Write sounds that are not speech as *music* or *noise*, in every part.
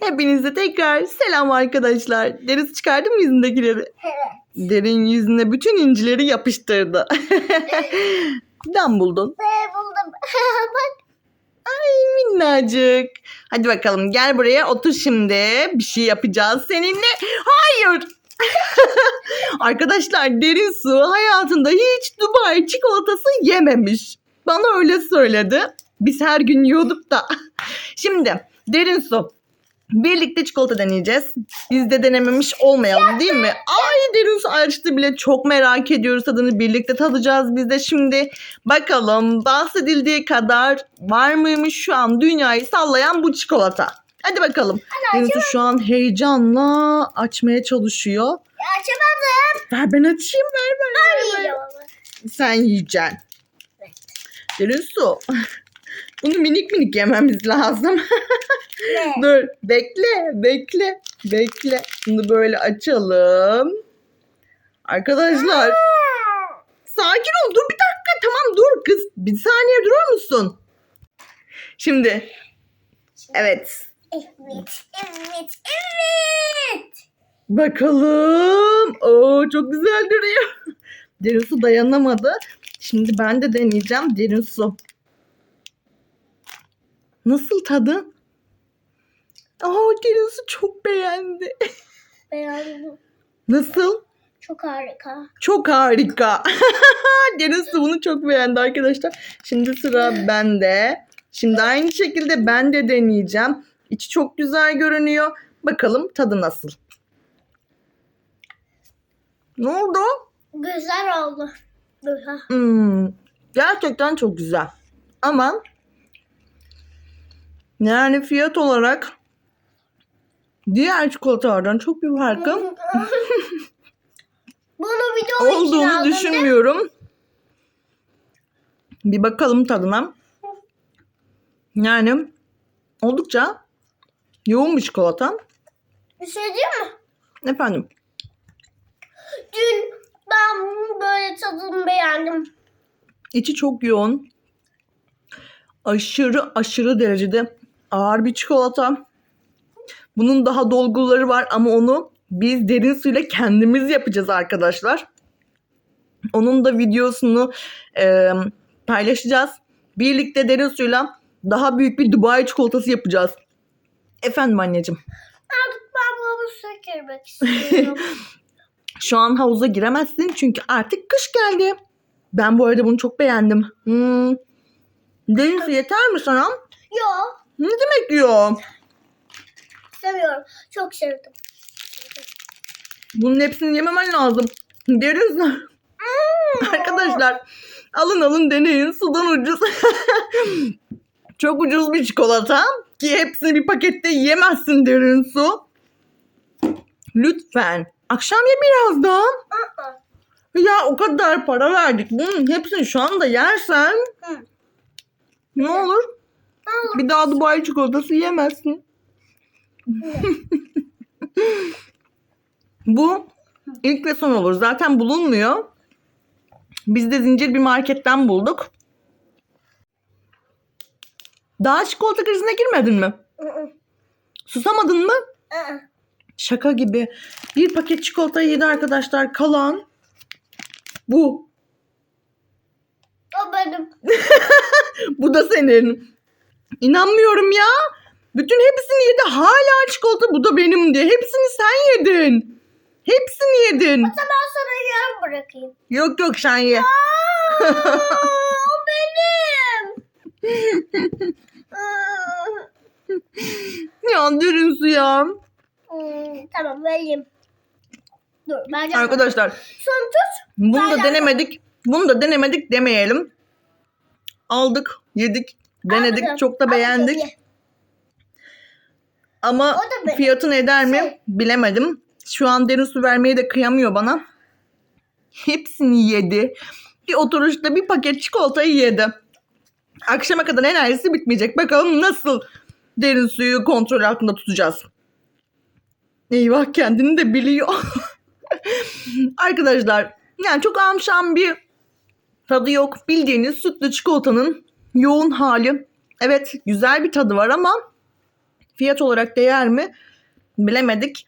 Hepinize tekrar selam arkadaşlar. Deniz çıkardı mı yüzündekileri? Evet. Derin yüzüne bütün incileri yapıştırdı. Ben *laughs* buldun. Ve buldum. *laughs* Bak. Ay minnacık. Hadi bakalım gel buraya otur şimdi. Bir şey yapacağız seninle. Hayır. *laughs* Arkadaşlar derin su hayatında hiç Dubai çikolatası yememiş. Bana öyle söyledi. Biz her gün yiyorduk da. Şimdi derin su. Birlikte çikolata deneyeceğiz. Biz de denememiş olmayalım değil mi? Ay su açtı bile çok merak ediyoruz tadını birlikte tadacağız biz de şimdi. Bakalım bahsedildiği kadar var mıymış şu an dünyayı sallayan bu çikolata? Hadi bakalım. Su şu an heyecanla açmaya çalışıyor. Ya açamadım. Ver ben açayım ver ver. ver, ver. Sen yiyeceksin. Evet. Su. Bunu minik minik yememiz lazım. Ne? *laughs* Dur bekle bekle bekle. Bunu böyle açalım. Arkadaşlar sakin ol dur bir dakika tamam dur kız. Bir saniye durur musun? Şimdi evet Evet. Evet. Evet. bakalım. Oo çok güzel duruyor. Derin su dayanamadı. Şimdi ben de deneyeceğim derin su. Nasıl tadı? Aa derin su çok beğendi. *laughs* Beğendim. Nasıl? Çok harika. Çok harika. *laughs* Deniz su bunu çok beğendi arkadaşlar. Şimdi sıra bende. Şimdi aynı şekilde ben de deneyeceğim. İçi çok güzel görünüyor. Bakalım tadı nasıl? Ne oldu? Güzel oldu. Güzel. Hmm, gerçekten çok güzel. Ama yani fiyat olarak diğer çikolatalardan çok bir farkı Bunu *laughs* video için olduğunu aldım. düşünmüyorum. Bir bakalım tadına. Yani oldukça yoğun bir çikolata. Bir şey diyeyim mi? Efendim Dün ben böyle tadını beğendim. içi çok yoğun. Aşırı aşırı derecede ağır bir çikolata. Bunun daha dolguları var ama onu biz derin suyla kendimiz yapacağız arkadaşlar. Onun da videosunu e, paylaşacağız. Birlikte derin suyla daha büyük bir Dubai çikolatası yapacağız. Efendim anneciğim. Artık ben havuza girmek istiyorum. *laughs* Şu an havuza giremezsin çünkü artık kış geldi. Ben bu arada bunu çok beğendim. Hmm. Su yeter mi sana? Yok. Ne demek yok? Seviyorum. Çok sevdim. Bunun hepsini yememen lazım. Derin su. *laughs* Arkadaşlar alın alın deneyin sudan ucuz. *laughs* Çok ucuz bir çikolata ki hepsini bir pakette yiyemezsin derin su. Lütfen akşam ye biraz daha. Ya o kadar para verdik. Bunun hepsini şu anda yersen ne olur? Bir daha Dubai çikolatası yemezsin. *laughs* Bu ilk ve son olur. Zaten bulunmuyor. Biz de zincir bir marketten bulduk. Daha çikolata krizine girmedin mi? Susamadın mı? Şaka gibi. Bir paket çikolata yedi arkadaşlar. Kalan bu. O benim. *laughs* Bu da senin. İnanmıyorum ya. Bütün hepsini yedi. Hala çikolata bu da benim diye. Hepsini sen yedin. Hepsini yedin. Ben sana yarım bırakayım. Yok yok sen ye. Aa, o benim. *laughs* Ya derin su ya. Hmm, tamam vereyim. Dur ben Arkadaşlar Son tut. bunu da denemedik. Bunu da denemedik demeyelim. Aldık, yedik, denedik. Al bakalım. Çok da beğendik. ye. Ama da fiyatı ne eder mi Şey- bilemedim. Şu an derin su vermeye de kıyamıyor bana. *laughs* Hepsini yedi. Bir oturuşta bir paket çikolatayı yedi. Akşama kadar enerjisi bitmeyecek. Bakalım nasıl derin suyu kontrol altında tutacağız. Eyvah kendini de biliyor. *laughs* Arkadaşlar yani çok amşan bir tadı yok. Bildiğiniz sütlü çikolatanın yoğun hali. Evet güzel bir tadı var ama fiyat olarak değer mi bilemedik.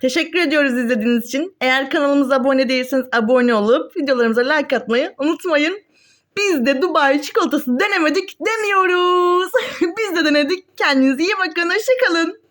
Teşekkür ediyoruz izlediğiniz için. Eğer kanalımıza abone değilseniz abone olup videolarımıza like atmayı unutmayın. Biz de Dubai çikolatası denemedik demiyoruz. *laughs* Biz de denedik. Kendinize iyi bakın. Hoşçakalın.